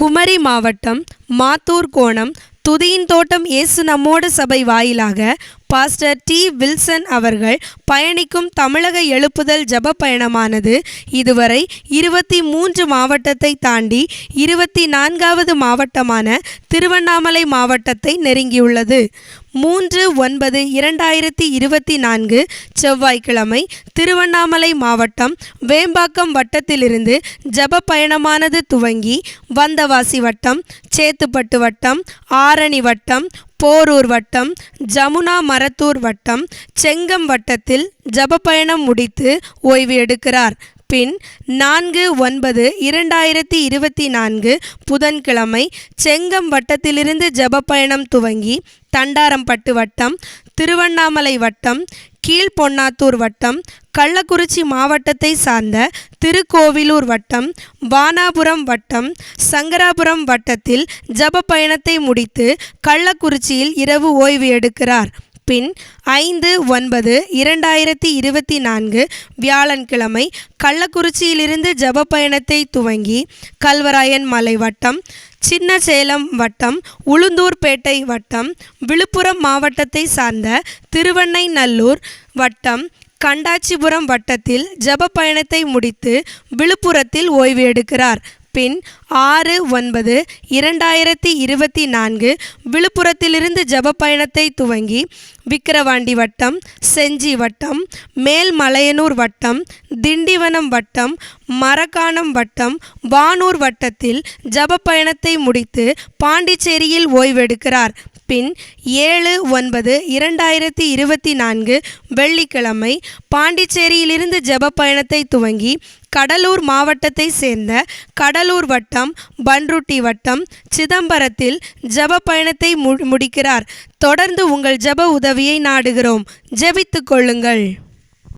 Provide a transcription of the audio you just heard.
குமரி மாவட்டம் மாத்தூர் கோணம் துதியின் தோட்டம் இயேசு நம்மோடு சபை வாயிலாக பாஸ்டர் டி வில்சன் அவர்கள் பயணிக்கும் தமிழக எழுப்புதல் ஜெப பயணமானது இதுவரை இருபத்தி மூன்று மாவட்டத்தை தாண்டி இருபத்தி நான்காவது மாவட்டமான திருவண்ணாமலை மாவட்டத்தை நெருங்கியுள்ளது. மூன்று ஒன்பது இரண்டாயிரத்தி இருபத்தி நான்கு செவ்வாய்க்கிழமை திருவண்ணாமலை மாவட்டம் வேம்பாக்கம் வட்டத்திலிருந்து ஜெப பயணமானது துவங்கி வந்தவாசி வட்டம் சேத்துப்பட்டு வட்டம் ஆரணி வட்டம் போரூர் வட்டம் ஜமுனா மரத்தூர் வட்டம் செங்கம் வட்டத்தில் ஜபப்பயணம் முடித்து ஓய்வு எடுக்கிறார். பின் நான்கு ஒன்பது இரண்டாயிரத்தி இருபத்தி நான்கு புதன்கிழமை செங்கம் வட்டத்திலிருந்து ஜபப்பயணம் துவங்கி தண்டாரம்பட்டு வட்டம் திருவண்ணாமலை வட்டம் கீழ்பொன்னாத்தூர் வட்டம் கள்ளக்குறிச்சி மாவட்டத்தை சார்ந்த திருக்கோவிலூர் வட்டம் வானாபுரம் வட்டம் சங்கராபுரம் வட்டத்தில் ஜப பயணத்தை முடித்து கள்ளக்குறிச்சியில் இரவு ஓய்வு எடுக்கிறார். பின் ஐந்து ஒன்பது இரண்டாயிரத்தி இருபத்தி நான்கு வியாழன்கிழமை கள்ளக்குறிச்சியிலிருந்து ஜப பயணத்தை துவங்கி கல்வராயன் மலை வட்டம் சின்ன சேலம் வட்டம் உளுந்தூர்பேட்டை வட்டம் விழுப்புரம் மாவட்டத்தை சார்ந்த திருவண்ணைநல்லூர் வட்டம் கண்டாச்சிபுரம் வட்டத்தில் ஜப பயணத்தை முடித்து விழுப்புரத்தில் ஓய்வு எடுக்கிறார். பின் ஆறு ஒன்பது இரண்டாயிரத்தி இருபத்தி நான்கு விழுப்புரத்திலிருந்து ஜப பயணத்தை துவங்கி விக்கிரவாண்டி வட்டம் செஞ்சி வட்டம் மேல்மலையனூர் வட்டம் திண்டிவனம் வட்டம் மரக்காணம் வட்டம் வானூர் வட்டத்தில் ஜப பயணத்தை முடித்து பாண்டிச்சேரியில் ஓய்வெடுக்கிறார் பின் ஏழு ஒன்பது இரண்டாயிரத்தி இருபத்தி நான்கு வெள்ளிக்கிழமை பாண்டிச்சேரியிலிருந்து ஜெப பயணத்தை துவங்கி கடலூர் மாவட்டத்தை சேர்ந்த கடலூர் வட்டம் பன்ருட்டி வட்டம் சிதம்பரத்தில் ஜெப பயணத்தை மு முடிக்கிறார். தொடர்ந்து உங்கள் ஜெப உதவியை நாடுகிறோம். ஜெபித்து கொள்ளுங்கள்.